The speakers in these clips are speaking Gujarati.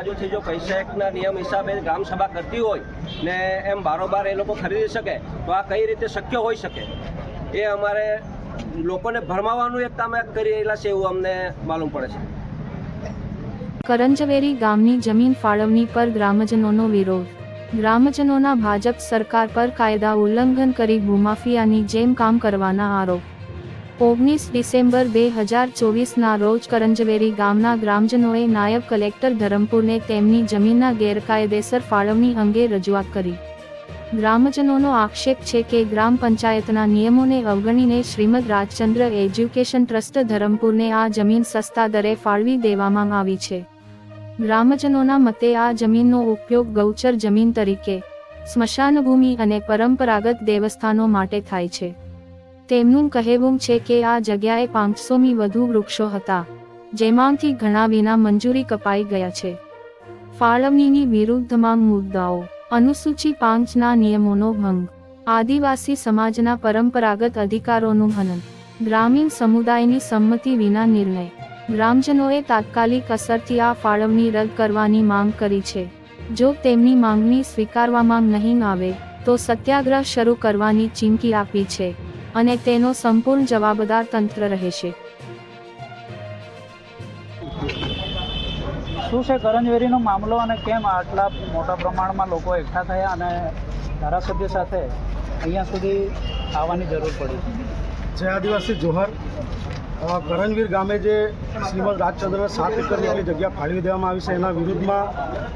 બાજુથી જો પૈસા નિયમ હિસાબે ગ્રામ સભા કરતી હોય ને એમ બારોબાર એ લોકો ખરીદી શકે, તો આ કઈ રીતે શક્ય હોઈ શકે? એ અમારે લોકોને ભરમાવાનું એક કામ કરી રહેલા છે એવું અમને માલુમ પડે છે. કરંજવેરી ગામની જમીન ફાળવણી પર ગ્રામજનોનો વિરોધ. ગ્રામજનોના ભાજપ સરકાર પર કાયદા ઉલ્લંઘન કરી ભૂમાફિયાની જેમ કામ કરવાના આરોપ. ઓગણીસ ડિસેમ્બર બે હજાર ચોવીસના રોજ કરંજવેરી ગામના ગ્રામજનોએ નાયબ કલેક્ટર ધરમપુરને તેમની જમીનના ગેરકાયદેસર ફાળવણી અંગે રજૂઆત કરી. ગ્રામજનોનો આક્ષેપ છે કે ગ્રામ પંચાયતના નિયમોને અવગણીને શ્રીમદ રાજચંદ્ર એજ્યુકેશન ટ્રસ્ટ ધરમપુરને આ જમીન સસ્તા દરે ફાળવી દેવામાં આવી છે. ગ્રામજનોના મતે આ જમીનનો ઉપયોગ ગૌચર જમીન તરીકે, સ્મશાનભૂમિ અને પરંપરાગત દેવસ્થાનો માટે થાય છે. તેમનું કહેવું છે કે આ જગ્યાએ પાંચસોમી વધુ વૃક્ષો હતા, જેમાંથી ઘણા વિના મંજૂરી કપાઈ ગયા છે. ફાળવણીની વિરુદ્ધમાં મુદ્દાઓ, અનુસૂચિ પાંચના નિયમોનો ભંગ, આદિવાસી સમાજના પરંપરાગત અધિકારોનું હનન, ગ્રામીણ સમુદાયની સંમતિ વિના નિર્ણય. ગ્રામજનોએ તાત્કાલિક અસરથી આ ફાળવણી રદ કરવાની માંગ કરી છે. જો તેમની માંગણી સ્વીકારવામાં નહીં આવે, તો સત્યાગ્રહ શરૂ કરવાની ચીમકી આપી છે. અને તેનો સંપૂર્ણ જવાબદાર તંત્ર રહેશે. શું છે કરંજવેરીનો મામલો અને કેમ આટલા મોટા પ્રમાણમાં લોકો એકઠા થયા અને ધારાસભ્ય સાથે અહીંયા સુધી આવવાની જરૂર પડી? જય આદિવાસી જોહર. કરણવીર ગામે જે શ્રીમદ રાજચંદ્ર સાત એકર જેટલી જગ્યા ફાળવી દેવામાં આવી છે, એના વિરુદ્ધમાં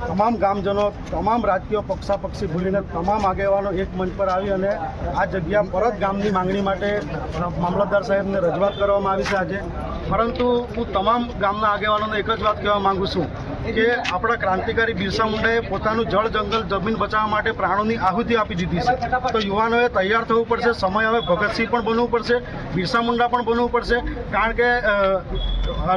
તમામ ગામજનો, તમામ રાજકીય પક્ષાપક્ષી ભૂલીને તમામ આગેવાનો એક મંચ પર આવી અને આ જગ્યા પરત ગામની માંગણી માટે મામલતદાર સાહેબને રજૂઆત કરવામાં આવી છે આજે. પરંતુ હું તમામ ગામના આગેવાનોને એક જ વાત કહેવા માગું છું. કે આપણા ક્રાંતિકારી બિરસા મુંડાએ પોતાનું જળ જંગલ જમીન બચાવવા માટે પ્રાણોની આહુતિ આપી દીધી છે. તો યુવાનોએ તૈયાર થવું પડશે, સમય હવે ભગતસિંહ પણ બનવું પડશે, બિરસા મુંડા પણ બનવું પડશે. કારણ કે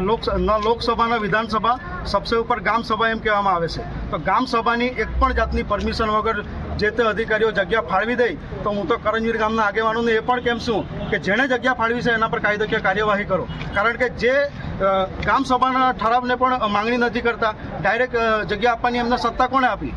લોક, ન લોકસભા ન વિધાનસભા સબસે ઉપર ગામ સભા એમ કહેવામાં આવે છે. તો ગામ સભાની એક પણ જાતની પરમિશન વગર જે તે અધિકારીઓ જગ્યા ફાળવી દે તો હું તો કરણવીર ગામના આગેવાનોને એ પણ કેમ છું કે જેણે જગ્યા ફાળવી છે એના પર કાયદાકીય કાર્યવાહી કરો. કારણ કે જે ગામ સભાના ઠરાવને પણ માંગણી નથી કરતા. ડાયરેક્ટ જગ્યા આપવાની એમને સત્તા કોણે આપી?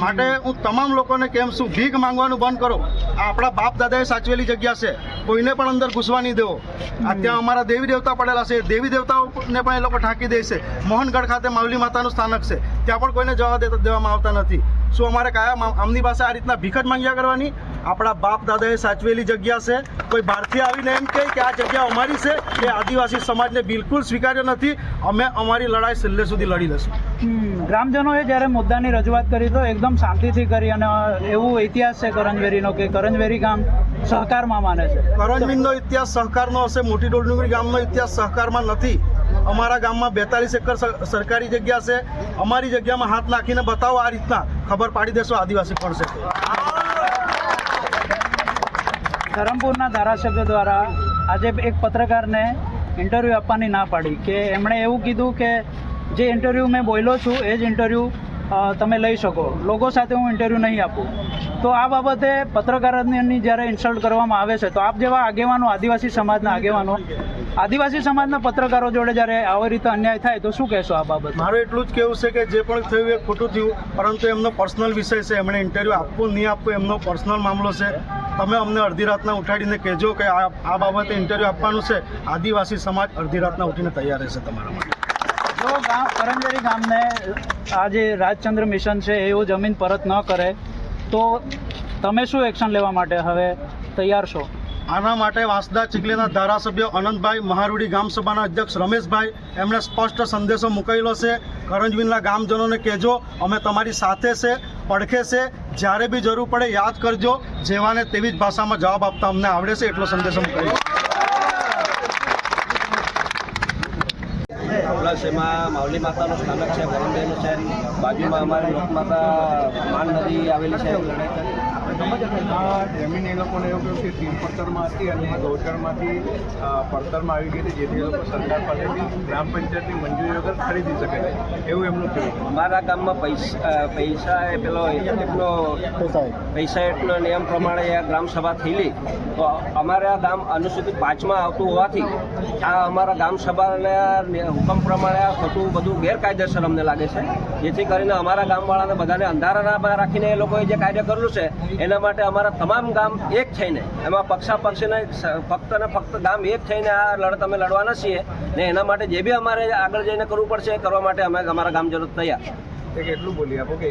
માટે હું તમામ લોકોને કેમ છું, ભીખ માંગવાનું બંધ કરો. આ આપણા બાપ દાદાએ સાચવેલી જગ્યા છે. કોઈને પણ અંદર ઘૂસવા નહીં દેવો અત્યારે ત્યાં અમારા દેવી દેવતા પડેલા છે. દેવી દેવતાઓને પણ એ લોકો ઢાંકી દે છે. મોહનગઢ ખાતે માવલી માતાનું સ્થાનક છે. ત્યાં પણ કોઈને જવા દેતા દેવામાં આવતા નથી. શું અમારે કયા? આમની પાસે આ રીતના ભીખટ માંગ્યા કરવાની? આપણા બાપ દાદાએ સાચવેલી જગ્યા છે. કોઈ બહારથી આવીને એમ કહે કે આ જગ્યા અમારી છે. એ આદિવાસી સમાજને બિલકુલ સ્વીકાર્ય નથી. અમે અમારી લડાઈ છેલ્લે સુધી લડી લઈશું. ગ્રામજનોએ જ્યારે મુદ્દાની રજૂઆત કરી તો એકદમ શાંતિથી કરી અને એવું ઇતિહાસ છે કરંજવેરીનો કે કરંજવેરી ગામ સહકારમાં માને છે. કરણવીરનો ઇતિહાસ સહકારનો હશે મોટી ડોલડુંગરી ગામનો ઇતિહાસ સહકારમાં નથી. અમારા ગામમાં બેતાલીસ એકર સરકારી જગ્યા છે. અમારી જગ્યામાં હાથ નાખીને બતાવો આ રીતના. ખબર પાડી દેશો આદિવાસી પણ છે. ધરમપુરના ધારાસભ્ય દ્વારા આજે એક પત્રકારને ઇન્ટરવ્યૂ આપવાની ના પાડી કે એમણે એવું કીધું કે જે ઇન્ટરવ્યૂ મેં બોલ્યો છું, એ જ ઇન્ટરવ્યૂ તમે લઈ શકો. લોકો સાથે હું ઇન્ટરવ્યૂ નહીં આપું. તો આ બાબતે પત્રકારની જ્યારે ઇન્સલ્ટ કરવામાં આવે છે, તો આપ જેવા આગેવાનો, આદિવાસી સમાજના આગેવાનો, આદિવાસી સમાજના પત્રકારો જોડે જ્યારે આવી રીતે અન્યાય થાય, તો શું કહેશો આ બાબત? મારું એટલું જ કહેવું છે કે જે પણ થયું એ ખોટું થયું, પરંતુ એમનો પર્સનલ વિષય છે. એમણે ઇન્ટરવ્યૂ આપવું, નહીં આપવું, એમનો પર્સનલ મામલો છે. તમે અમને અડધી રાતના ઉઠાડીને કહેજો કે આ આ બાબતે ઇન્ટરવ્યૂ આપવાનું છે. આદિવાસી સમાજ અડધી રાતના ઉઠીને તૈયાર રહેશે તમારા માટે. જો ગામ કરંજેરી ગામને આ જે રાજચંદ્ર મિશન છે એવું જમીન પરત ન કરે, તો તમે શું એક્શન લેવા માટે હવે તૈયાર છો? આના માટે વાંસદા ચીખલીના ધારાસભ્ય અનંતભાઈ મહારૂડી ગ્રામસભાના અધ્યક્ષ રમેશભાઈ એમણે સ્પષ્ટ સંદેશો મૂકેલો છે. કરંજવીનના ગામજનોને કહેજો, અમે તમારી સાથે છે, પડખે છે. જ્યારે બી જરૂર પડે યાદ કરજો. જેવાને તેવી જ ભાષામાં જવાબ આપતા અમને આવડે છે એટલો સંદેશો મૂકાયો પ્લસ એમાં માવલી માતાનું સ્થાનક છે વરુણદેવનું છે. બાજુમાં અમારી લોકમાતા માન નદી આવેલી છે. આ જમીન એ લોકોને એવું કહ્યું કે ટીમ પડતરમાં હતી અને ગૌચરમાંથી પડતરમાં આવી ગઈ હતી જેથી એ લોકો સરકાર પાસેથી ગ્રામ પંચાયતની મંજૂરી વગર ખરીદી શકે છે એવું એમનું કહ્યું અમારા ગામમાં પૈસા પૈસા એ પેલો એટલો પૈસા એટલો નિયમ પ્રમાણે આ ગ્રામ સભા થયેલી. તો અમારે આ ગામ અનુસૂચિત પાંચમાં આવતું હોવાથી આ અમારા ગામ સભાના હુકમ પ્રમાણે આ થતું બધું ગેરકાયદેસર અમને લાગે છે. જેથી કરીને અમારા ગામવાળાને બધાને અંધારામાં રાખીને એ લોકોએ જે કાયદો કરેલું છે એના માટે અમારા તમામ ગામ એક થઈને, એમાં પક્ષા પક્ષીને ફક્ત ને ફક્ત ગામ એક થઈને આ લડત અમે લડવાના છીએ ને એના માટે જે બી અમારે આગળ જઈને કરવું પડશે એ કરવા માટે અમે અમારા ગામજનો તૈયાર. એક એટલું બોલી આપો કે